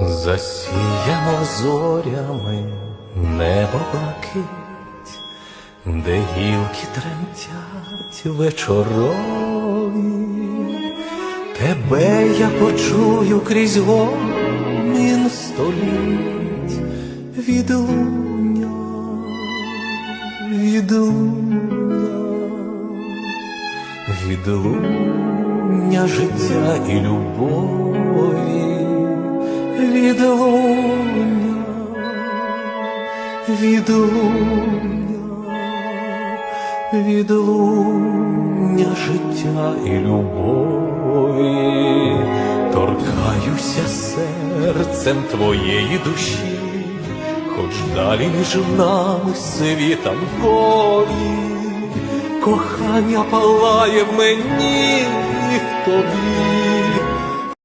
Засіяно зорями небо блакить, де гілки тремтять вечорові, тебе я почую крізь гомін століть, відлуння, відлуння, відлуння життя і любові, відлуння, відлуння, відлуння життя і любові, торкаюся серцем твоєї душі, хоч далі між нами світом волі, кохання палає в мені в тобі.